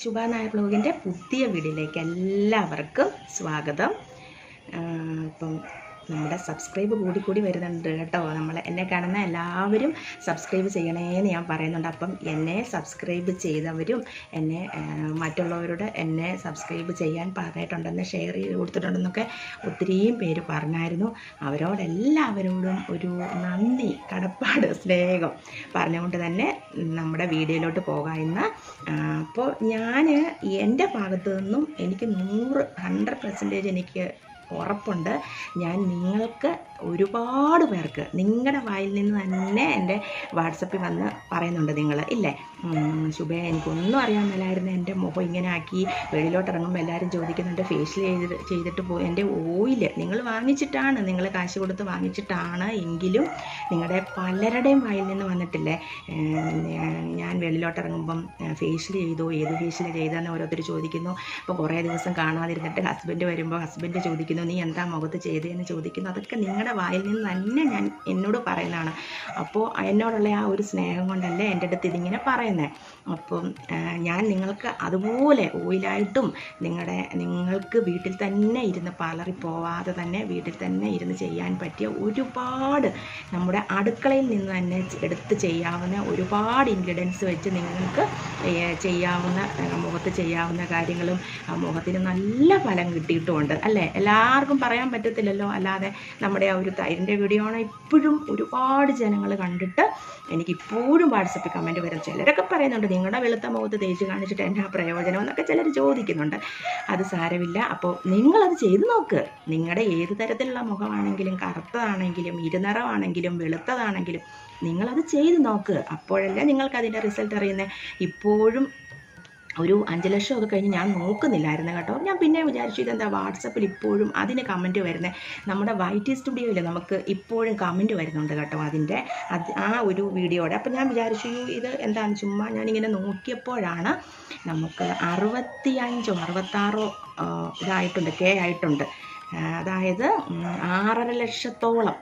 ശുഭ നായർ ബ്ലോഗിന്റെ പുതിയ വീഡിയോയിലേക്ക് എല്ലാവർക്കും സ്വാഗതം. ഇപ്പം നമ്മുടെ സബ്സ്ക്രൈബ് കൂടി കൂടി വരുന്നുണ്ട് കേട്ടോ. നമ്മൾ എന്നെ കാണുന്ന എല്ലാവരും സബ്സ്ക്രൈബ് ചെയ്യണേന്ന് ഞാൻ പറയുന്നുണ്ട്. അപ്പം എന്നെ സബ്സ്ക്രൈബ് ചെയ്തവരും എന്നെ മറ്റുള്ളവരോട് എന്നെ സബ്സ്ക്രൈബ് ചെയ്യാൻ പറഞ്ഞിട്ടുണ്ടെന്ന് ഷെയർ ചെയ്ത് കൊടുത്തിട്ടുണ്ടെന്നൊക്കെ ഒത്തിരിയും പേര് പറഞ്ഞായിരുന്നു. അവരോടെല്ലാവരോടും ഒരു നന്ദി കടപ്പാട് സ്നേഹം പറഞ്ഞുകൊണ്ട് തന്നെ നമ്മുടെ വീഡിയോയിലോട്ട് പോകാം ഇന്ന്. അപ്പോൾ ഞാൻ എന്റെ ഭാഗത്തു നിന്നും എനിക്ക് നൂറ് ഹൺഡ്രഡ് പെർസെന്റേജ് എനിക്ക് ഉറപ്പുണ്ട്. ഞാൻ നിങ്ങൾക്ക് ഒരുപാട് പേർക്ക് നിങ്ങളുടെ വായിൽ നിന്ന് തന്നെ എന്റെ വാട്സപ്പിൽ വന്ന് പറയുന്നുണ്ട് നിങ്ങൾ ഇല്ലേ? ശുഭേ എനിക്കൊന്നും അറിയാൻ മേലായിരുന്നു. എന്റെ മുഖം ഇങ്ങനെ ആക്കി വെളിയിലോട്ട് ഇറങ്ങുമ്പോൾ എല്ലാവരും ചോദിക്കുന്നുണ്ട് ഫേഷ്യൽ ചെയ്ത് ചെയ്തിട്ട് പോയി എന്റെ ഓയിൽ നിങ്ങൾ വാങ്ങിച്ചിട്ടാണ് നിങ്ങൾ കാശ് കൊടുത്ത് വാങ്ങിച്ചിട്ടാണ് എങ്കിലും നിങ്ങളുടെ പലരുടെയും വായിൽ നിന്ന് വന്നിട്ടില്ലേ? ഞാൻ- വെളിയിലോട്ട് ഇറങ്ങുമ്പം ഫേഷ്യൽ ചെയ്തോ ഏത് ഫേഷ്യൽ ചെയ്തെന്ന് ഓരോരുത്തർ ചോദിക്കുന്നു. അപ്പോൾ കുറേ ദിവസം കാണാതിരുന്നിട്ട് ഹസ്ബൻഡ് വരുമ്പോൾ ഹസ്ബൻഡ് ചോദിക്കുന്നു നീ എന്താ മുഖത്ത് ചെയ്തതെന്ന് ചോദിക്കുന്നു? അതൊക്കെ നിങ്ങളുടെ വായിൽ നിന്ന് തന്നെ ഞാൻ എന്നോട് പറയുന്നതാണ്. അപ്പോൾ എന്നോടുള്ള ആ ഒരു സ്നേഹം കൊണ്ടല്ലേ എന്റെ അടുത്ത് ഇതിങ്ങനെ പറയുന്നത് അപ്പം ഞാൻ നിങ്ങൾക്ക് അതുപോലെ ഓയിലായിട്ടും നിങ്ങളുടെ നിങ്ങൾക്ക് വീട്ടിൽ തന്നെ ഇരുന്ന് പാർലറിൽ പോവാതെ തന്നെ വീട്ടിൽ തന്നെ ഇരുന്ന് ചെയ്യാൻ പറ്റിയ ഒരുപാട് നമ്മുടെ അടുക്കളയിൽ നിന്ന് തന്നെ എടുത്ത് ചെയ്യാവുന്ന ഒരുപാട് ഇൻഗ്രീഡിയൻസ് വെച്ച് നിങ്ങൾക്ക് ചെയ്യാവുന്ന മുഖത്ത് ചെയ്യാവുന്ന കാര്യങ്ങളും മുഖത്തിന് നല്ല ഫലം കിട്ടിയിട്ടുമുണ്ട്. അല്ലേ? എല്ലാവർക്കും പറയാൻ പറ്റത്തില്ലല്ലോ. അല്ലാതെ നമ്മുടെ ആ ഒരു തൈരിന്റെ വീഡിയോ ആണ് ഇപ്പോഴും ഒരുപാട് ജനങ്ങൾ കണ്ടിട്ട് എനിക്ക് ഇപ്പോഴും വാട്സപ്പിൽ കമന്റ് വരും. ചിലരൊക്കെ പറയുന്നുണ്ട്. നിങ്ങളുടെ വെളുത്ത മുഖത്ത് തേച്ച് കാണിച്ചിട്ട് എന്നാ പ്രയോജനം എന്നൊക്കെ ചിലർ ചോദിക്കുന്നുണ്ട്. അത് സാരമില്ല. അപ്പോൾ നിങ്ങളത് ചെയ്തു നോക്ക്. നിങ്ങളുടെ ഏത് തരത്തിലുള്ള മുഖമാണെങ്കിലും കറുത്തതാണെങ്കിലും ഇരുനിറമാണെങ്കിലും വെളുത്തതാണെങ്കിലും നിങ്ങളത് ചെയ്ത് നോക്ക്. അപ്പോഴല്ലേ നിങ്ങൾക്ക് അതിന്റെ റിസൾട്ട് അറിയുന്നത് ഇപ്പോഴും ഒരു അഞ്ച് ലക്ഷം ഒക്കെ കഴിഞ്ഞ് ഞാൻ നോക്കുന്നില്ലായിരുന്നു കേട്ടോ. ഞാൻ പിന്നെ വിചാരിച്ചു ഇതെന്താ വാട്സപ്പിൽ ഇപ്പോഴും അതിന് കമന്റ് വരുന്നത് നമ്മുടെ വൈറ്റി സ്റ്റുഡിയോയിൽ നമുക്ക് ഇപ്പോഴും കമന്റ് വരുന്നുണ്ട് കേട്ടോ അതിന്റെ. അത് ആ ഒരു വീഡിയോയുടെ. അപ്പം ഞാൻ വിചാരിച്ചു ഇത് എന്താണ് ചുമ്മാ ഞാനിങ്ങനെ നോക്കിയപ്പോഴാണ് നമുക്ക് അറുപത്തി അഞ്ചോ അറുപത്താറോ ഇതായിട്ടുണ്ട് കെ ആയിട്ടുണ്ട്. അതായത് ആറര ലക്ഷത്തോളം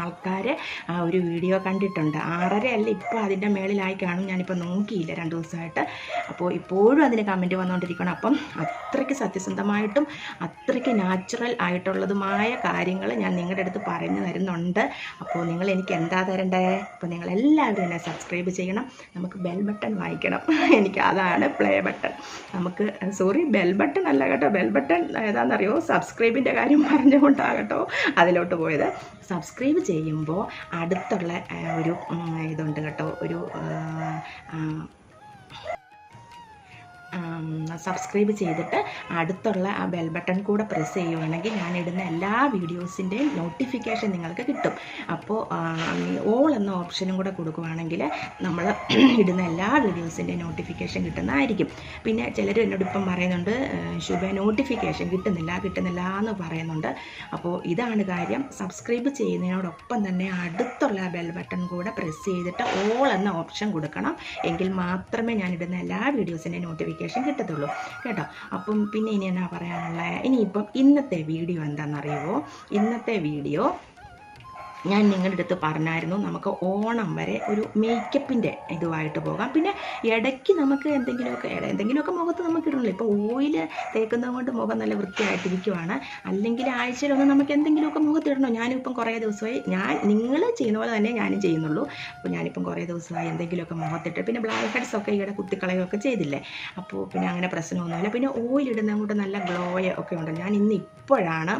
ആൾക്കാർ ആ ഒരു വീഡിയോ കണ്ടിട്ടുണ്ട്. ആറര അല്ല ഇപ്പോൾ അതിന്റെ മേളിലായി കാണും. ഞാനിപ്പോൾ നോക്കിയില്ല രണ്ട് ദിവസമായിട്ട്. അപ്പോൾ ഇപ്പോഴും അതിന് കമന്റ് വന്നുകൊണ്ടിരിക്കണം അപ്പം അത്രയ്ക്ക് സത്യസന്ധമായിട്ടും അത്രയ്ക്ക് നാച്ചുറൽ ആയിട്ടുള്ളതുമായ കാര്യങ്ങൾ ഞാൻ നിങ്ങളുടെ അടുത്ത് പറഞ്ഞു തരുന്നുണ്ട്. അപ്പോൾ നിങ്ങൾ എനിക്ക് എന്താ തരണ്ടേ? അപ്പോൾ നിങ്ങൾ എല്ലാവരും എന്നെ സബ്സ്ക്രൈബ് ചെയ്യണം. നമുക്ക് ബെൽ ബട്ടൺ വായിക്കണം. എനിക്ക് അതാണ് പ്ലേ ബട്ടൺ. നമുക്ക് സോറി ബെൽ ബട്ടൺ അല്ല കേട്ടോ. ബെൽ ബട്ടൺ ഏതാണെന്നറിയോ സബ്സ്ക്രൈബിന്റെ കാര്യം പറഞ്ഞുകൊണ്ടാകട്ടോ അതിലോട്ട് പോയത്. സബ്സ്ക്രൈബ് ചെയ്യുമ്പോൾ അടുത്തുള്ള ഒരു ഇതുണ്ട് കേട്ടോ. ഒരു സബ്സ്ക്രൈബ് ചെയ്തിട്ട് അടുത്തുള്ള ആ ബെൽ ബട്ടൺ കൂടെ പ്രസ് ചെയ്യുകയാണെങ്കിൽ ഞാൻ ഇടുന്ന എല്ലാ വീഡിയോസിന്റെയും നോട്ടിഫിക്കേഷൻ നിങ്ങൾക്ക് കിട്ടും. അപ്പോൾ ഓൾ എന്ന ഓപ്ഷനും കൂടെ കൊടുക്കുവാണെങ്കിൽ നമ്മൾ ഇടുന്ന എല്ലാ വീഡിയോസിന്റെയും നോട്ടിഫിക്കേഷൻ കിട്ടുന്നതായിരിക്കും. പിന്നെ ചിലർ എന്നോട് ഇപ്പം പറയുന്നുണ്ട് ശുഭ നോട്ടിഫിക്കേഷൻ കിട്ടുന്നില്ല കിട്ടുന്നില്ല എന്ന് പറയുന്നുണ്ട്. അപ്പോൾ ഇതാണ് കാര്യം. സബ്സ്ക്രൈബ് ചെയ്യുന്നതിനോടൊപ്പം തന്നെ അടുത്തുള്ള ബെൽ ബട്ടൺ കൂടെ പ്രസ് ചെയ്തിട്ട് ഓൾ എന്ന ഓപ്ഷൻ കൊടുക്കണം. എങ്കിൽ മാത്രമേ ഞാനിടുന്ന എല്ലാ വീഡിയോസിന്റെയും നോട്ടിഫിക്കേഷൻ കിട്ടത്തുള്ളൂ. കേട്ടോ? അപ്പം പിന്നെ ഇനി എന്നാ പറയാനുള്ളത് ഇനിയിപ്പം ഇന്നത്തെ വീഡിയോ എന്താണെന്നറിയുമോ ഇന്നത്തെ വീഡിയോ ഞാൻ നിങ്ങളുടെ അടുത്ത് പറഞ്ഞായിരുന്നു നമുക്ക് ഓണം വരെ ഒരു മേക്കപ്പിന്റെ ഇതുമായിട്ട് പോകാം. പിന്നെ ഇടയ്ക്ക് നമുക്ക് എന്തെങ്കിലുമൊക്കെ എന്തെങ്കിലുമൊക്കെ മുഖത്ത് നമുക്ക് ഇടണല്ലോ. ഇപ്പോൾ ഓയിൽ തേക്കുന്നത് കൊണ്ട് മുഖം നല്ല വൃത്തിയായിട്ടിരിക്കുവാണ്. അല്ലെങ്കിൽ ആഴ്ചയിലൊന്ന് നമുക്ക് എന്തെങ്കിലുമൊക്കെ മുഖത്ത് ഇടണോ? ഞാനിപ്പം കുറേ ദിവസമായി ഞാൻ നിങ്ങൾ ചെയ്യുന്ന പോലെ തന്നെ ഞാനും ചെയ്യുന്നുള്ളൂ. അപ്പോൾ ഞാനിപ്പം കുറേ ദിവസമായി എന്തെങ്കിലുമൊക്കെ മുഖത്തിട്ട് പിന്നെ ബ്ലാക്ക് ഹെഡ്സ് ഒക്കെ ഈയിടെ കുത്തിക്കളയുകയൊക്കെ ചെയ്തില്ലേ? അപ്പോൾ പിന്നെ അങ്ങനെ പ്രശ്നമൊന്നുമില്ല. പിന്നെ ഓയിൽ ഇടുന്നത് കൊണ്ട് നല്ല ഗ്ലോയ ഒക്കെ ഉണ്ട്. ഞാൻ ഇന്ന് ഇപ്പോഴാണ്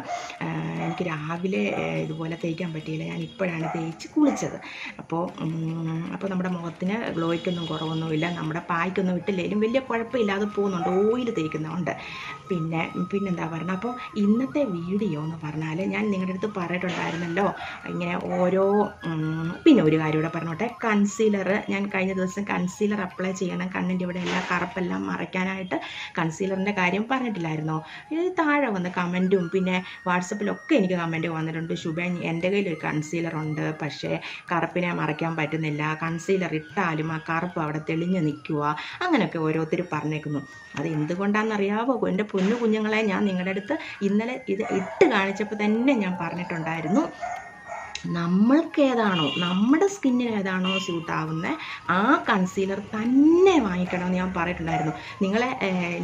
എനിക്ക് രാവിലെ ഇതുപോലെ തേക്കാൻ പറ്റിയില്ല. ഞാൻ ഇപ്പോഴാണ് തേച്ച് കുളിച്ചത്. അപ്പോൾ അപ്പോൾ നമ്മുടെ മുഖത്തിന് ഗ്ലോയ്ക്കൊന്നും കുറവൊന്നുമില്ല. നമ്മുടെ പായ്ക്കൊന്നും ഇട്ടില്ലെങ്കിലും വലിയ കുഴപ്പമില്ലാതെ പോകുന്നുണ്ട്. ഓയിൽ തേക്കുന്നതുകൊണ്ട് പിന്നെ പിന്നെന്താ പറയുക അപ്പോൾ ഇന്നത്തെ വീഡിയോ എന്ന് പറഞ്ഞാൽ ഞാൻ നിങ്ങളുടെ അടുത്ത് പറഞ്ഞിട്ടുണ്ടായിരുന്നല്ലോ. ഇങ്ങനെ ഓരോ പിന്നെ ഒരു കാര്യം കൂടെ പറഞ്ഞോട്ടെ. കൺസീലർ ഞാൻ കഴിഞ്ഞ ദിവസം കൺസീലർ അപ്ലൈ ചെയ്യണം. കണ്ണിന്റെ ഇവിടെ എല്ലാ കറുപ്പെല്ലാം മറയ്ക്കാനായിട്ട് കൺസീലറിന്റെ കാര്യം പറഞ്ഞിട്ടില്ലായിരുന്നോ? താഴെ വന്ന് കമന്റും പിന്നെ വാട്സപ്പിലൊക്കെ എനിക്ക് കമന്റ് വന്നിട്ടുണ്ട്. ശുഭ എന്റെ കയ്യിൽ ഒരു കൺസീലർ ഉണ്ട്. പക്ഷേ കറുപ്പിനെ മറയ്ക്കാൻ പറ്റുന്നില്ല. കൺസീലർ ഇട്ടാലും ആ കറുപ്പ് അവിടെ തെളിഞ്ഞ് നിൽക്കുക. അങ്ങനെയൊക്കെ ഓരോരുത്തർ പറഞ്ഞേക്കുന്നു. അത് എന്തുകൊണ്ടാണെന്നറിയാവോ? എന്റെ പൊന്നു കുഞ്ഞുങ്ങളെ ഞാൻ നിങ്ങളുടെ അടുത്ത് ഇന്നലെ ഇത് ഇട്ട് കാണിച്ചപ്പോൾ തന്നെ ഞാൻ പറഞ്ഞിട്ടുണ്ടായിരുന്നു. നമ്മൾക്ക് ഏതാണോ നമ്മുടെ സ്കിന്നിന് ഏതാണോ സ്യൂട്ട് ആവുന്നത് ആ കൺസീലർ തന്നെ വാങ്ങിക്കണമെന്ന് ഞാൻ പറഞ്ഞിട്ടുണ്ടായിരുന്നു. നിങ്ങളെ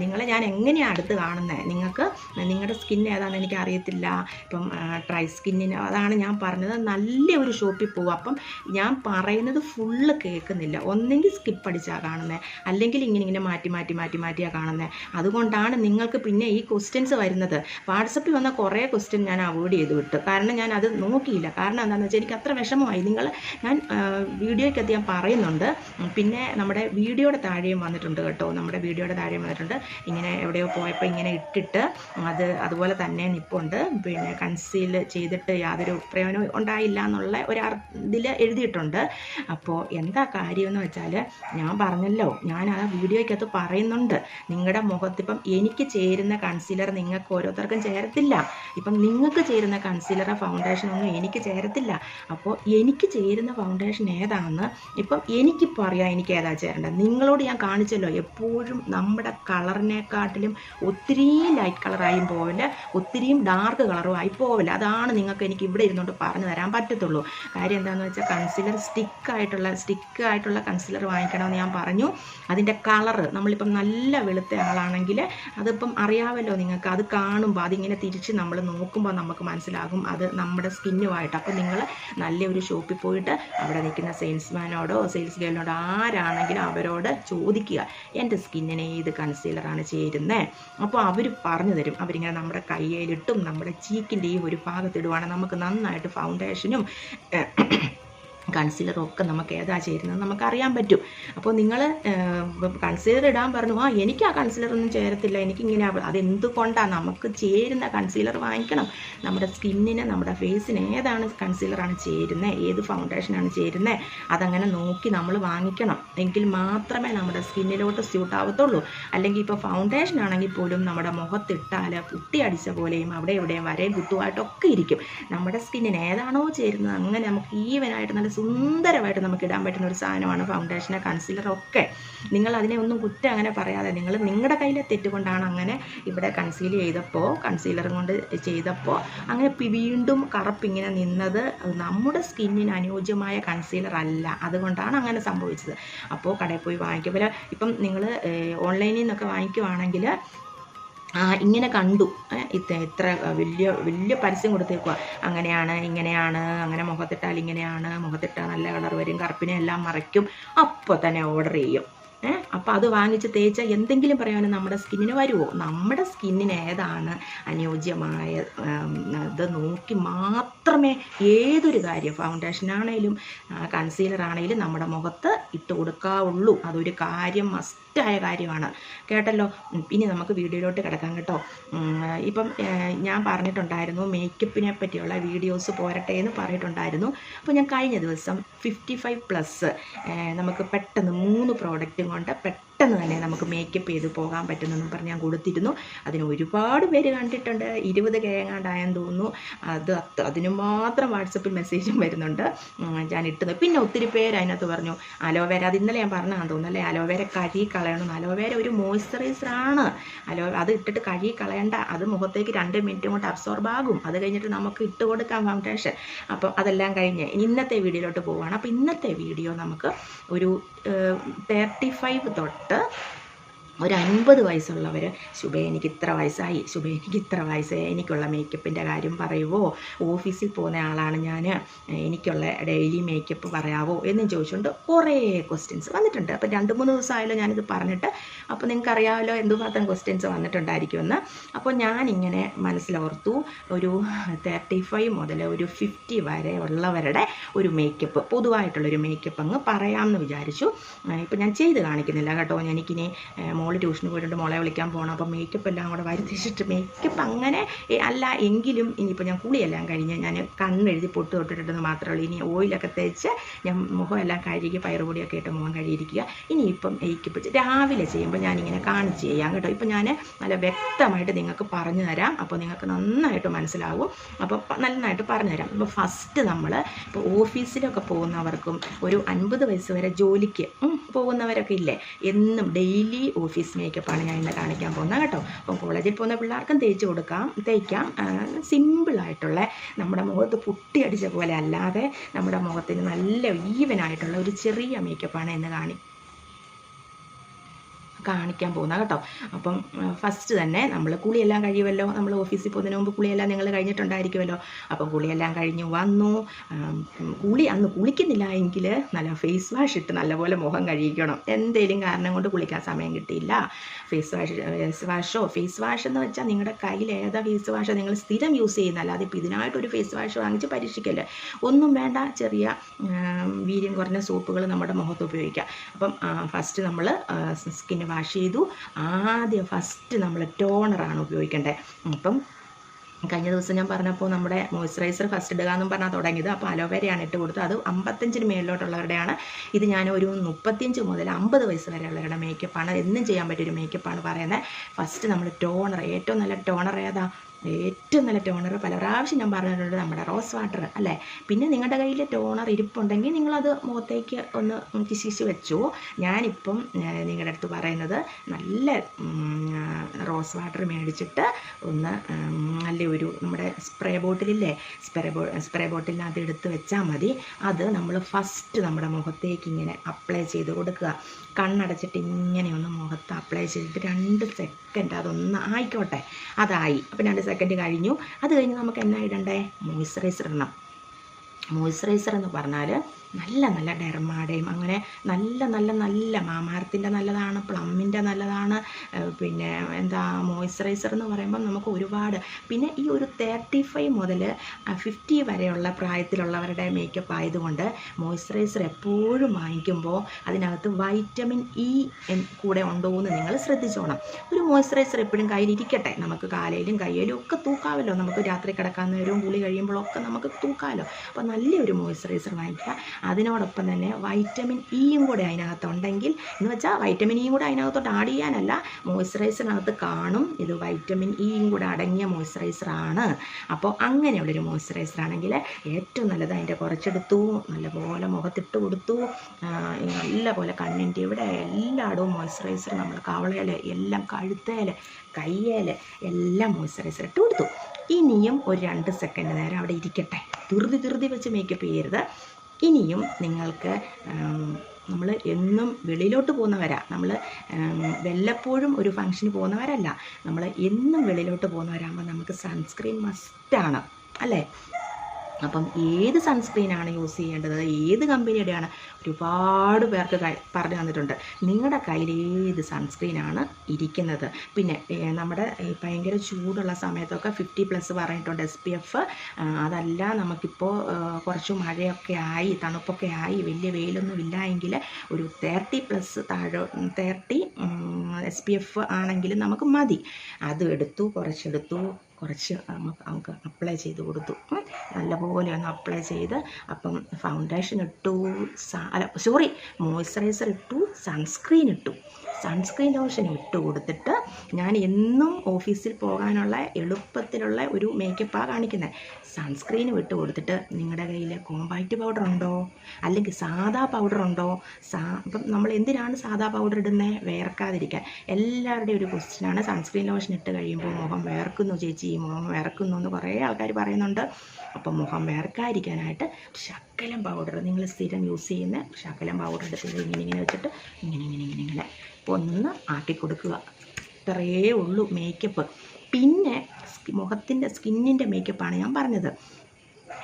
നിങ്ങളെ ഞാൻ എങ്ങനെയാണ് അടുത്ത് കാണുന്നത് നിങ്ങൾക്ക് നിങ്ങളുടെ സ്കിൻ ഏതാണെന്ന് എനിക്ക് അറിയത്തില്ല ഇപ്പം ഡ്രൈ സ്കിന്നിന് അതാണ് ഞാൻ പറഞ്ഞത്. നല്ല ഒരു ഷോപ്പിൽ പോകും അപ്പം ഞാൻ പറയുന്നത് ഫുള്ള് കേൾക്കുന്നില്ല. ഒന്നെങ്കിൽ സ്കിപ്പ് അടിച്ചാണ് കാണുന്നത് അല്ലെങ്കിൽ ഇങ്ങനെ ഇങ്ങനെ മാറ്റി മാറ്റി മാറ്റി മാറ്റിയാണ് കാണുന്നത് അതുകൊണ്ടാണ് നിങ്ങൾക്ക് പിന്നെ ഈ ക്വസ്റ്റ്യൻസ് വരുന്നത്. വാട്സപ്പിൽ വന്ന കുറേ ക്വസ്റ്റ്യൻ ഞാൻ അവോയ്ഡ് ചെയ്ത് വിട്ടു. കാരണം ഞാൻ അത് നോക്കിയില്ല. കാരണം എന്താണെന്ന് വെച്ചാൽ എനിക്ക് അത്ര വിഷമമായി. നിങ്ങൾ ഞാൻ വീഡിയോയ്ക്കകത്ത് ഞാൻ പറയുന്നുണ്ട്. പിന്നെ നമ്മുടെ വീഡിയോയുടെ താഴെയും വന്നിട്ടുണ്ട് കേട്ടോ. നമ്മുടെ വീഡിയോയുടെ താഴെയും വന്നിട്ടുണ്ട്. ഇങ്ങനെ എവിടെയോ പോയപ്പോൾ ഇങ്ങനെ ഇട്ടിട്ട് അത് അതുപോലെ തന്നെ നിപ്പുണ്ട്. പിന്നെ കൺസീൽ ചെയ്തിട്ട് യാതൊരു പ്രയോജനവും ഉണ്ടായില്ല എന്നുള്ള ഒരു ഇതിൽ എഴുതിയിട്ടുണ്ട്. അപ്പോൾ എന്താ കാര്യമെന്ന് വെച്ചാൽ ഞാൻ പറഞ്ഞല്ലോ. ഞാൻ ആ വീഡിയോയ്ക്കകത്ത് പറയുന്നുണ്ട്. നിങ്ങളുടെ മുഖത്തിപ്പം എനിക്ക് ചേരുന്ന കൺസീലർ നിങ്ങൾക്ക് ഓരോരുത്തർക്കും ചേരത്തില്ല. ഇപ്പം നിങ്ങൾക്ക് ചേരുന്ന കൺസീലർ ഫൗണ്ടേഷൻ ഒന്നും എനിക്ക് ചേരത്തില്ല. അപ്പോൾ എനിക്ക് ചേരുന്ന ഫൗണ്ടേഷൻ ഏതാണെന്ന് ഇപ്പം എനിക്കിപ്പോൾ അറിയാം എനിക്ക് ഏതാ ചേരേണ്ടത്. നിങ്ങളോട് ഞാൻ കാണിച്ചല്ലോ എപ്പോഴും നമ്മുടെ കളറിനെക്കാട്ടിലും ഒത്തിരി ലൈറ്റ് കളറായും പോവില്ല ഒത്തിരിയും ഡാർക്ക് കളറും ആയി പോവില്ല. അതാണ് നിങ്ങൾക്ക് എനിക്ക് ഇവിടെ ഇരുന്നുകൊണ്ട് പറഞ്ഞു തരാൻ പറ്റത്തുള്ളൂ. കാര്യം എന്താണെന്ന് വെച്ചാൽ സ്റ്റിക്ക് സ്റ്റിക്കായിട്ടുള്ള സ്റ്റിക്ക് ആയിട്ടുള്ള കൺസീലർ വാങ്ങിക്കണമെന്ന് ഞാൻ പറഞ്ഞു. അതിന്റെ കളറ് നമ്മളിപ്പം നല്ല വെളുത്ത ആളാണെങ്കിൽ അതിപ്പം അറിയാമല്ലോ നിങ്ങൾക്ക്. അത് കാണുമ്പോൾ അതിങ്ങനെ തിരിച്ച് നമ്മൾ നോക്കുമ്പോൾ നമുക്ക് മനസ്സിലാകും. അത് നമ്മുടെ സ്കിന്നുമായിട്ട് അപ്പോൾ നിങ്ങൾ നല്ലൊരു ഷോപ്പിൽ പോയിട്ട് അവിടെ നിൽക്കുന്ന സെയിൽസ്മാനോടോ സെയിൽസ് ഗേളിനോടോ ആരാണെങ്കിലും അവരോട് ചോദിക്കുക. എന്റെ സ്കിന്നിന് ഏത് കൺസീലറാണ് ചേരുന്നത് അപ്പോൾ അവർ പറഞ്ഞു തരും. അവരിങ്ങനെ നമ്മുടെ കയ്യിലിട്ടും നമ്മുടെ ചീക്കിന്റെ ഈ ഒരു ഭാഗത്തിടുവാണെങ്കിൽ നമുക്ക് നന്നായിട്ട് ഫൗണ്ടേഷനും കൺസീലറും ഒക്കെ നമുക്ക് ഏതാ ചേരുന്നത് നമുക്ക് അറിയാൻ പറ്റും. അപ്പോൾ നിങ്ങൾ കൺസീലർ ഇടാൻ പറഞ്ഞു ആ എനിക്ക് ആ കൺസീലറൊന്നും ചേരത്തില്ല എനിക്കിങ്ങനെ ആവ-" അതെന്തുകൊണ്ടാണ് നമുക്ക് ചേരുന്ന കൺസീലർ വാങ്ങിക്കണം. നമ്മുടെ സ്കിന്നിന് നമ്മുടെ ഫേസിന് ഏതാണ് കൺസീലറാണ് ചേരുന്നത് ഏത് ഫൗണ്ടേഷനാണ് ചേരുന്നത് അതങ്ങനെ നോക്കി നമ്മൾ വാങ്ങിക്കണം. എങ്കിൽ മാത്രമേ നമ്മുടെ സ്കിന്നിലോട്ട് സ്യൂട്ട് ആവത്തുള്ളൂ. അല്ലെങ്കിൽ ഇപ്പോൾ ഫൗണ്ടേഷൻ ആണെങ്കിൽ പോലും നമ്മുടെ മുഖത്തിട്ടാൽ പുട്ടി അടിച്ച പോലെയും അവിടെ എവിടെയും വരയും കുത്തുമായിട്ടൊക്കെ ഇരിക്കും. നമ്മുടെ സ്കിന്നിന് ഏതാണോ ചേരുന്നത് അങ്ങനെ നമുക്ക് ഈവനായിട്ട് നല്ല സുന്ദരമായിട്ട് നമുക്ക് ഇടാൻ പറ്റുന്ന ഒരു സാധനമാണ് ഫൗണ്ടേഷന് കൺസീലർ ഒക്കെ. നിങ്ങൾ അതിനെ ഒന്നും കുറ്റം അങ്ങനെ പറയാതെ നിങ്ങൾ നിങ്ങളുടെ കയ്യിലെ തെറ്റുകൊണ്ടാണ് അങ്ങനെ ഇവിടെ കൺസീൽ ചെയ്തപ്പോൾ കൺസീലർ കൊണ്ട് ചെയ്തപ്പോൾ അങ്ങനെ വീണ്ടും കറുപ്പിങ്ങനെ നിന്നത് നമ്മുടെ സ്കിന്നിന് അനുയോജ്യമായ കൺസീലർ അല്ല. അതുകൊണ്ടാണ് അങ്ങനെ സംഭവിച്ചത്. അപ്പോൾ കടയിൽ പോയി വാങ്ങിക്കുമ്പോൾ ഇപ്പം നിങ്ങൾ ഓൺലൈനിൽ നിന്നൊക്കെ വാങ്ങിക്കുവാണെങ്കിൽ ആ ഇങ്ങനെ കണ്ടു. ഇത്ര ഇത്ര വലിയ വലിയ പരസ്യം കൊടുത്തേക്കുക അങ്ങനെയാണ് ഇങ്ങനെയാണ് അങ്ങനെ മുഖത്തിട്ടാൽ ഇങ്ങനെയാണ് മുഖത്തിട്ടാൽ നല്ല കളർ വരും കറുപ്പിനെ എല്ലാം മറയ്ക്കും. അപ്പോൾ തന്നെ ഓർഡർ ചെയ്യും. ഏഹ് അപ്പോൾ അത് വാങ്ങിച്ച് തേച്ചാൽ എന്തെങ്കിലും പറയാനും നമ്മുടെ സ്കിന്നിന് വരുമോ നമ്മുടെ സ്കിന്നിന് ഏതാണ് അനുയോജ്യമായ ഇത് നോക്കി മാത്രമേ ഏതൊരു കാര്യം ഫൗണ്ടേഷൻ ആണെങ്കിലും കൺസീലർ ആണെങ്കിലും നമ്മുടെ മുഖത്ത് ഇട്ട് കൊടുക്കാവുള്ളൂ. അതൊരു കാര്യം മസ്റ്റായ കാര്യമാണ്. കേട്ടല്ലോ? ഇനി നമുക്ക് വീഡിയോയിലോട്ട് കിടക്കാം കേട്ടോ. ഇപ്പം ഞാൻ പറഞ്ഞിട്ടുണ്ടായിരുന്നു മേക്കപ്പിനെ പറ്റിയുള്ള വീഡിയോസ് പോരട്ടെ എന്ന് പറഞ്ഞിട്ടുണ്ടായിരുന്നു. അപ്പോൾ ഞാൻ കഴിഞ്ഞ ദിവസം ഫിഫ്റ്റി ഫൈവ് പ്ലസ് നമുക്ക് പെട്ടെന്ന് മൂന്ന് പ്രോഡക്റ്റും കൊണ്ട് പെട്ടെന്ന് തന്നെ നമുക്ക് മേക്കപ്പ് ചെയ്ത് പോകാൻ പറ്റുന്നെന്നും പറഞ്ഞ് ഞാൻ കൊടുത്തിരുന്നു. അതിന് ഒരുപാട് പേര് കണ്ടിട്ടുണ്ട്. ഇരുപത് കേങ്ങാണ്ടായെന്ന് തോന്നുന്നു. അത് അത് അതിന് മാത്രം വാട്സപ്പിൽ മെസ്സേജും വരുന്നുണ്ട്. ഞാൻ ഇട്ടത്. പിന്നെ ഒത്തിരി പേര് അതിനകത്ത് പറഞ്ഞു അലോവേര അത് ഇന്നലെ ഞാൻ പറഞ്ഞാന്ന് തോന്നുന്നു അല്ലേ? അലോവേര കഴുകി കളയണം. അലോവേര ഒരു ആണ്. അലോ അത് ഇട്ടിട്ട് കഴുകി കളയണ്ട. അത് മുഖത്തേക്ക് രണ്ട് മിനിറ്റ് കൊണ്ട് അബ്സോർബ് ആകും. അത് കഴിഞ്ഞിട്ട് നമുക്ക് ഇട്ട് കൊടുക്കാം ഫൗണ്ടേഷൻ അപ്പം അതെല്ലാം കഴിഞ്ഞ് ഇനി ഇന്നത്തെ വീഡിയോയിലോട്ട് പോവാണ് അപ്പോൾ ഇന്നത്തെ വീഡിയോ നമുക്ക് ഒരു തേർട്ടി ഫൈവ് തൊട്ട് போட்டு ഒരു അൻപത് വയസ്സുള്ളവർ ശുഭ എനിക്ക് ഇത്ര വയസ്സായി ശുഭ എനിക്ക് ഇത്ര വയസ്സായി എനിക്കുള്ള മേക്കപ്പിന്റെ കാര്യം പറയുവോ? ഓഫീസിൽ പോകുന്ന ആളാണ് ഞാൻ എനിക്കുള്ള ഡെയിലി മേക്കപ്പ് പറയാവോ? എന്ന് ചോദിച്ചുകൊണ്ട് കുറേ ക്വസ്റ്റ്യൻസ് വന്നിട്ടുണ്ട്. അപ്പോൾ രണ്ട് മൂന്ന് ദിവസമായല്ലോ ഞാനിത് പറഞ്ഞിട്ട്. അപ്പോൾ നിങ്ങൾക്ക് അറിയാമല്ലോ എന്തുമാത്രം ക്വസ്റ്റ്യൻസ് വന്നിട്ടുണ്ടായിരിക്കുമെന്ന്. അപ്പോൾ ഞാനിങ്ങനെ മനസ്സിലോർത്തു ഒരു തേർട്ടി ഫൈവ് മുതൽ ഒരു ഫിഫ്റ്റി വരെ ഉള്ളവരുടെ ഒരു മേക്കപ്പ് പൊതുവായിട്ടുള്ളൊരു മേക്കപ്പ് അങ്ങ് പറയാമെന്ന് വിചാരിച്ചു. ഇപ്പം ഞാൻ ചെയ്ത് കാണിക്കുന്നില്ല കേട്ടോ. എനിക്കിനി മോൾ ട്യൂഷന് പോയിട്ടുണ്ട് മോളെ വിളിക്കാൻ പോകണം അപ്പം മേക്കപ്പ് എല്ലാം കൂടെ വരുത്തിച്ചിട്ട് മേക്കപ്പ് അങ്ങനെ അല്ല എങ്കിലും ഇനിയിപ്പോൾ ഞാൻ കുളിയെല്ലാം കഴിഞ്ഞ് ഞാൻ കണ്ണെഴുതി പൊട്ട് തൊട്ടിട്ടുണ്ടെന്ന് മാത്രമേ ഉള്ളൂ. ഇനി ഓയിലൊക്കെ തേച്ച് ഞാൻ മുഖം എല്ലാം കഴുകി പയറുപൊടിയൊക്കെ ഇട്ട് മുഖം കഴുകിയിരിക്കുക. ഇനിയിപ്പം മേക്കപ്പ് രാവിലെ ചെയ്യുമ്പോൾ ഞാനിങ്ങനെ കാണിച്ച് ചെയ്യാം കേട്ടോ. ഇപ്പം ഞാൻ നല്ല വ്യക്തമായിട്ട് നിങ്ങൾക്ക് പറഞ്ഞു തരാം. അപ്പോൾ നിങ്ങൾക്ക് നന്നായിട്ട് മനസ്സിലാവും. അപ്പോൾ നന്നായിട്ട് പറഞ്ഞു തരാം. ഇപ്പോൾ ഫസ്റ്റ് നമ്മൾ ഇപ്പോൾ ഓഫീസിലൊക്കെ പോകുന്നവർക്കും ഒരു അൻപത് വയസ്സ് വരെ ജോലിക്ക് പോകുന്നവരൊക്കെ ഇല്ലേ? എന്നും ഡെയിലി ഓഫീസ് മേക്കപ്പാണ് ഞാൻ ഇന്ന് കാണിക്കാൻ പോകുന്നത് കേട്ടോ. അപ്പം കോളേജിൽ പോകുന്ന പിള്ളേർക്കും തേച്ച് കൊടുക്കാം തേക്കാം സിമ്പിളായിട്ടുള്ള നമ്മുടെ മുഖത്ത് പുട്ടി അടിച്ച പോലെ അല്ലാതെ നമ്മുടെ മുഖത്തിന് നല്ല ഈവനായിട്ടുള്ള ഒരു ചെറിയ മേക്കപ്പാണ് ഇന്ന് കാണി കാണിക്കാൻ പോകുന്നത് കേട്ടോ. അപ്പം ഫസ്റ്റ് തന്നെ നമ്മൾ കുളിയെല്ലാം കഴിയുമല്ലോ? നമ്മൾ ഓഫീസിൽ പോകുന്നതിന് മുമ്പ് കുളിയെല്ലാം നിങ്ങൾ കഴിഞ്ഞിട്ടുണ്ടായിരിക്കുമല്ലോ? അപ്പം കുളിയെല്ലാം കഴിഞ്ഞ് വന്നു. കുളി അന്ന് കുളിക്കുന്നില്ല എങ്കിൽ നല്ല ഫേസ് വാഷ് ഇട്ട് നല്ലപോലെ മുഖം കഴുകിക്കണം. എന്തെങ്കിലും കാരണം കൊണ്ട് കുളിക്കാൻ സമയം കിട്ടിയില്ല. ഫേസ് വാഷ് ഫേസ് വാഷോ ഫേസ് വാഷ് എന്ന് വെച്ചാൽ നിങ്ങളുടെ കയ്യിൽ ഏതാ ഫേസ് വാഷോ നിങ്ങൾ സ്ഥിരം യൂസ് ചെയ്യുന്ന അല്ലാതെ ഇപ്പോൾ ഇതിനായിട്ടൊരു ഫേസ് വാഷ് വാങ്ങിച്ച് പരീക്ഷിക്കല്ലേ? ഒന്നും വേണ്ട ചെറിയ വീര്യം കുറഞ്ഞ സോപ്പുകൾ നമ്മുടെ മുഖത്ത് ഉപയോഗിക്കാം. അപ്പം ഫസ്റ്റ് നമ്മൾ സ്കിന്ന് വാഷ് ചെയ്തു. ആദ്യം ഫസ്റ്റ് നമ്മൾ ടോണറാണ് ഉപയോഗിക്കേണ്ടത് അപ്പം കഴിഞ്ഞ ദിവസം ഞാൻ പറഞ്ഞപ്പോൾ നമ്മുടെ മോയ്സ്ചറൈസർ ഫസ്റ്റ് ഇടുക എന്നും പറഞ്ഞാൽ തുടങ്ങിയത് അപ്പോൾ അലോവേരയാണ് ഇട്ട് കൊടുത്തത്. അത് അമ്പത്തഞ്ചിന് മേളിലോട്ടുള്ളവരുടെയാണ്. ഇത് ഞാൻ ഒരു മുപ്പത്തിയഞ്ച് മുതൽ അമ്പത് വയസ്സ് വരെയുള്ളവരുടെ മേക്കപ്പാണ് എന്നും ചെയ്യാൻ പറ്റിയൊരു മേക്കപ്പാണ് പറയുന്നത് ഫസ്റ്റ് നമ്മൾ ടോണർ ഏറ്റവും നല്ല ടോണർ ഏതാ? ഏറ്റവും നല്ല ടോണർ പല പ്രാവശ്യം ഞാൻ പറഞ്ഞിട്ടുണ്ട് നമ്മുടെ റോസ് വാട്ടർ അല്ലേ? പിന്നെ നിങ്ങളുടെ കയ്യിൽ ടോണർ ഇരിപ്പുണ്ടെങ്കിൽ നിങ്ങളത് മുഖത്തേക്ക് ഒന്ന് കിശിച്ച് വെച്ചു. ഞാനിപ്പം നിങ്ങളുടെ അടുത്ത് പറയുന്നത് നല്ല റോസ് വാട്ടർ മേടിച്ചിട്ട് ഒന്ന് നല്ല ഒരു നമ്മുടെ സ്പ്രേ ബോട്ടിലില്ലേ സ്പ്രേ ബോ സ്പ്രേ ബോട്ടിലിനകത്ത് എടുത്ത് വെച്ചാൽ മതി. അത് നമ്മൾ ഫസ്റ്റ് നമ്മുടെ മുഖത്തേക്ക് ഇങ്ങനെ അപ്ലൈ ചെയ്ത് കൊടുക്കുക. കണ്ണടച്ചിട്ട് ഇങ്ങനെ ഒന്ന് മുഖത്ത് അപ്ലൈ ചെയ്തിട്ട് രണ്ട് സെക്കൻഡ് അതൊന്ന് ആയിക്കോട്ടെ. അതായി. അപ്പം രണ്ട് സെക്കൻഡ് കഴിഞ്ഞു. അത് കഴിഞ്ഞ് നമുക്ക് എന്നാ ഇടണ്ടേ? മോയ്സ്ചറൈസർ ഇടണം. മോയ്സ്ചറൈസർ എന്ന് പറഞ്ഞാൽ നല്ല നല്ല ഡെർമാഡയും അങ്ങനെ നല്ല നല്ല നല്ല മാമാരത്തിന്റെ നല്ലതാണ് പ്ലമ്മിന്റെ നല്ലതാണ് പിന്നെ എന്താ മോയ്സ്ചറൈസർ എന്ന് പറയുമ്പം നമുക്ക് ഒരുപാട്. പിന്നെ ഈ ഒരു തേർട്ടി ഫൈവ് മുതൽ ഫിഫ്റ്റി വരെയുള്ള പ്രായത്തിലുള്ളവരുടെ മേക്കപ്പ് ആയതുകൊണ്ട് മോയ്സ്ചറൈസർ എപ്പോഴും വാങ്ങിക്കുമ്പോൾ അതിനകത്ത് വൈറ്റമിൻ ഇ കൂടെ ഉണ്ടോ എന്ന് നിങ്ങൾ ശ്രദ്ധിച്ചോണം. ഒരു മോയ്സ്ചറൈസർ എപ്പോഴും കയ്യിലിരിക്കട്ടെ. നമുക്ക് കാലയിലും കയ്യിലും ഒക്കെ തൂക്കാമല്ലോ. നമുക്ക് രാത്രി കിടക്കാൻ നേരവും കുളി കഴിയുമ്പോഴൊക്കെ നമുക്ക് തൂക്കാമല്ലോ. അപ്പോൾ നല്ലൊരു മോയ്സ്ചറൈസർ വാങ്ങിക്കുക. അതിനോടൊപ്പം തന്നെ വൈറ്റമിൻ ഇയും കൂടെ അതിനകത്തുണ്ടെങ്കിൽ എന്ന് വെച്ചാൽ വൈറ്റമിൻ ഇയും കൂടെ അതിനകത്തോട്ട് ആഡ് ചെയ്യാനല്ല മോയ്സ്ചറൈസറിനകത്ത് കാണും. ഇത് വൈറ്റമിൻ ഇയും കൂടെ അടങ്ങിയ മോയ്സ്ചറൈസറാണ് അപ്പോൾ അങ്ങനെയുള്ളൊരു മോയ്സ്ചറൈസർ ആണെങ്കിൽ ഏറ്റവും നല്ലത് അതിന്റെ കുറച്ചെടുത്തു നല്ലപോലെ മുഖത്തിട്ട് കൊടുത്തു. നല്ലപോലെ കണ്ണിന്റെ ഇവിടെ എല്ലായിടവും മോയ്സ്ചറൈസർ നമ്മൾ കവളയിൽ എല്ലാം കഴുത്തേൽ കയ്യേൽ എല്ലാം മോയ്സ്ചറൈസർ ഇട്ട് കൊടുത്തു. ഇനിയും ഒരു രണ്ട് സെക്കൻഡ് നേരം അവിടെ ഇരിക്കട്ടെ. ധൃതി ധൃതി വെച്ച് മേക്കപ്പ് ചെയ്യരുത്. ഇനിയും നിങ്ങൾക്ക് നമ്മൾ എന്നും വെളിയിലോട്ട് പോകുന്നവരാ. നമ്മൾ വല്ലപ്പോഴും ഒരു ഫംഗ്ഷന് പോകുന്നവരല്ല. നമ്മൾ എന്നും വെളിയിലോട്ട് പോകുന്നവരാകുമ്പോൾ നമുക്ക് സൺസ്ക്രീൻ മസ്റ്റാണ് അല്ലേ? അപ്പം ഏത് സൺസ്ക്രീനാണ് യൂസ് ചെയ്യേണ്ടത്? ഏത് കമ്പനിയുടെയാണ് ഒരുപാട് പേർക്ക് പറഞ്ഞു തന്നിട്ടുണ്ട്. നിങ്ങളുടെ കയ്യിൽ ഏത് സൺസ്ക്രീനാണ് ഇരിക്കുന്നത്? പിന്നെ നമ്മുടെ ഭയങ്കര ചൂടുള്ള സമയത്തൊക്കെ ഫിഫ്റ്റി പ്ലസ് പറഞ്ഞിട്ടുണ്ട് എസ് പി എഫ് അതല്ല നമുക്കിപ്പോൾ കുറച്ച് മഴയൊക്കെ ആയി തണുപ്പൊക്കെ ആയി വലിയ വെയിലൊന്നും ഇല്ല എങ്കിൽ ഒരു തേർട്ടി പ്ലസ് താഴെ തേർട്ടി എസ് പി എഫ് ആണെങ്കിലും നമുക്ക് മതി. അത് എടുത്തു കുറച്ചെടുത്തു കുറച്ച് നമുക്ക് നമുക്ക് അപ്ലൈ ചെയ്ത് കൊടുത്തു. നല്ലപോലെ ഒന്ന് അപ്ലൈ ചെയ്ത് അപ്പം ഫൗണ്ടേഷൻ ഇട്ടു അല്ല സോറി മോയ്സ്ചറൈസർ ഇട്ടു സൺസ്ക്രീൻ ഇട്ടു. സൺസ്ക്രീൻ ലോഷൻ ഇട്ട് കൊടുത്തിട്ട് ഞാൻ എന്നും ഓഫീസിൽ പോകാനുള്ള എളുപ്പത്തിലുള്ള ഒരു മേക്കപ്പാണ് കാണിക്കുന്നത് സൺസ്ക്രീൻ ഇട്ട് കൊടുത്തിട്ട് നിങ്ങളുടെ കയ്യിൽ കോമ്പാക്റ്റ് പൗഡർ ഉണ്ടോ? അല്ലെങ്കിൽ സാധാ പൗഡർ ഉണ്ടോ? സാ അപ്പം നമ്മൾ എന്തിനാണ് സാധാ പൗഡർ ഇടുന്നത് വേർക്കാതിരിക്കാൻ. എല്ലാവരുടെയും ഒരു ക്വസ്റ്റ്യനാണ് സൺസ്ക്രീൻ ലോഷൻ ഇട്ട് കഴിയുമ്പോൾ മുഖം വേർക്കുന്നു ചേച്ചി. മുഖം വിറക്കുന്നു എന്ന് കുറേ ആൾക്കാർ പറയുന്നുണ്ട്. അപ്പം മുഖം വിറക്കാതിരിക്കാനായിട്ട് ശക്കലം പൗഡർ നിങ്ങൾ സ്ഥിരം യൂസ് ചെയ്യുന്ന ശക്കലം പൗഡർ എടുത്തിട്ട് ഇങ്ങനെ ഇങ്ങനെ വെച്ചിട്ട് ഇങ്ങനെ ഇങ്ങനെ ഇങ്ങനെ ഇങ്ങനെ ഒന്ന് ആക്കി കൊടുക്കുക. ഇത്രയേ ഉള്ളൂ മേക്കപ്പ് പിന്നെ മുഖത്തിന്റെ സ്കിന്നിന്റെ മേക്കപ്പാണ് ഞാൻ പറഞ്ഞത്.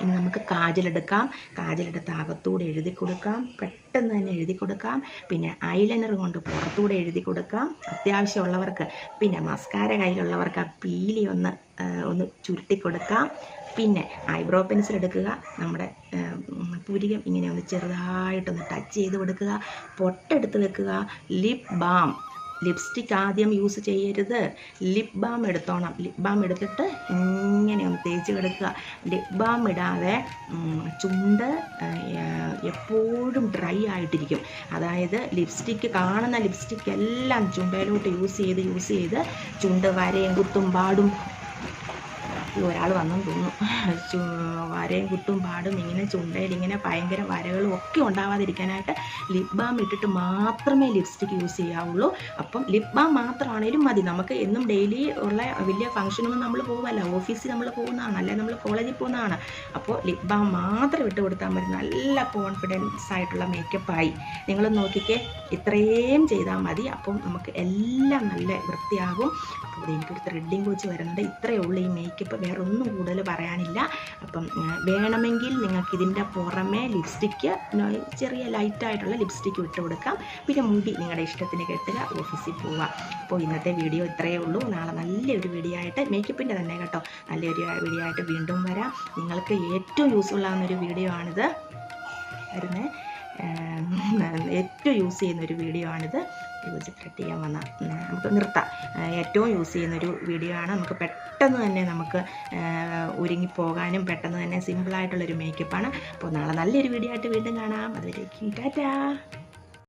ഇനി നമുക്ക് കാജലെടുക്കാം. കാജലെടുത്ത് അകത്തൂടെ എഴുതി കൊടുക്കാം. പെട്ടെന്ന് തന്നെ എഴുതി കൊടുക്കാം. പിന്നെ ഐലൈനർ കൊണ്ട് പുറത്തൂടെ എഴുതി കൊടുക്കാം. അത്യാവശ്യമുള്ളവർക്ക് പിന്നെ മസ്കാര കയ്യിലുള്ളവർക്ക് ആ പീലി ഒന്ന് ഒന്ന് ചുരുട്ടി കൊടുക്കാം. പിന്നെ ഐബ്രോ പെൻസിൽ എടുക്കുക. നമ്മുടെ പുരികം ഇങ്ങനെ ഒന്ന് ചെറുതായിട്ടൊന്ന് ടച്ച് ചെയ്ത് കൊടുക്കുക. പൊട്ടെടുത്ത് വെക്കുക. Lip balm. ലിപ്സ്റ്റിക് ആദ്യം യൂസ് ചെയ്യരുത്. ലിപ് ബാം എടുത്തോണം. ലിപ് ബാം എടുത്തിട്ട് ഇങ്ങനെ ഒന്ന് തേച്ച് കിടക്കുക. ലിപ് ബാം ഇടാതെ ചുണ്ട് എപ്പോഴും ഡ്രൈ ആയിട്ടിരിക്കും. അതായത് ലിപ്സ്റ്റിക്ക് കാണുന്ന ലിപ്സ്റ്റിക് എല്ലാം ചുണ്ടയിലോട്ട് യൂസ് ചെയ്ത് യൂസ് ചെയ്ത് ചുണ്ട് വരയും കുത്തും പാടും ഒരാൾ വന്നെന്ന് തോന്നുന്നു. വരയും കുത്തും പാടും ഇങ്ങനെ ചുണ്ടയിൽ ഇങ്ങനെ ഭയങ്കര വരകളും ഒക്കെ ഉണ്ടാവാതിരിക്കാനായിട്ട് ലിപ് ബാം ഇട്ടിട്ട് മാത്രമേ ലിപ്സ്റ്റിക് യൂസ് ചെയ്യാവുള്ളൂ. അപ്പം ലിപ് ബാം മാത്രമാണേലും മതി. നമുക്ക് എന്നും ഡെയിലി ഉള്ള വലിയ ഫംഗ്ഷനൊന്നും നമ്മൾ പോകുമല്ല ഓഫീസിൽ നമ്മൾ പോകുന്നതാണ്. അല്ലെങ്കിൽ നമ്മൾ കോളേജിൽ പോകുന്നതാണ്. അപ്പോൾ ലിപ് ബാം മാത്രം ഇട്ട് കൊടുത്താൽ മതി. നല്ല കോൺഫിഡൻസ് ആയിട്ടുള്ള മേക്കപ്പായി നിങ്ങൾ നോക്കിക്കേ ഇത്രയും ചെയ്താൽ മതി. അപ്പം നമുക്ക് എല്ലാം നല്ല വൃത്തിയാകും. അപ്പോൾ എനിക്കൊരു ത്രെഡിങ് വെച്ച് വരുന്നുണ്ട്. ഇത്രയേ ഉള്ളൂ ഈ മേക്കപ്പ് വേറെ ഒന്നും കൂടുതൽ പറയാനില്ല. അപ്പം വേണമെങ്കിൽ നിങ്ങൾക്ക് ഇതിന്റെ പുറമെ ലിപ്സ്റ്റിക്ക് ചെറിയ ലൈറ്റായിട്ടുള്ള ലിപ്സ്റ്റിക്ക് ഇട്ട് കൊടുക്കാം. പിന്നെ മുടി നിങ്ങളുടെ ഇഷ്ടത്തിന് കെട്ടുക ഓഫീസിൽ പോവുക അപ്പോൾ ഇന്നത്തെ വീഡിയോ ഇത്രയേ ഉള്ളൂ. നാളെ നല്ലൊരു വീഡിയോ ആയിട്ട് മേക്കപ്പിന്റെ തന്നെ കേട്ടോ. നല്ലൊരു വീഡിയോ ആയിട്ട് വീണ്ടും വരാം. നിങ്ങൾക്ക് ഏറ്റവും യൂസ്ഫുൾ ആവുന്നൊരു വീഡിയോ ആണിത്. വരുന്നത് ഏറ്റവും യൂസ് ചെയ്യുന്ന ഒരു വീഡിയോ ആണിത്. യൂസ് ത്രെഡ് ചെയ്യാൻ വന്ന നമുക്ക് നിർത്താം. ഏറ്റവും യൂസ് ചെയ്യുന്നൊരു വീഡിയോ ആണ്. നമുക്ക് പെട്ടെന്ന് തന്നെ നമുക്ക് ഒരുങ്ങിപ്പോകാനും പെട്ടെന്ന് തന്നെ സിമ്പിളായിട്ടുള്ളൊരു മേക്കപ്പാണ് അപ്പോൾ നാളെ നല്ലൊരു വീഡിയോ ആയിട്ട് വീണ്ടും കാണാം. അതുവരേക്കും ടാറ്റാ.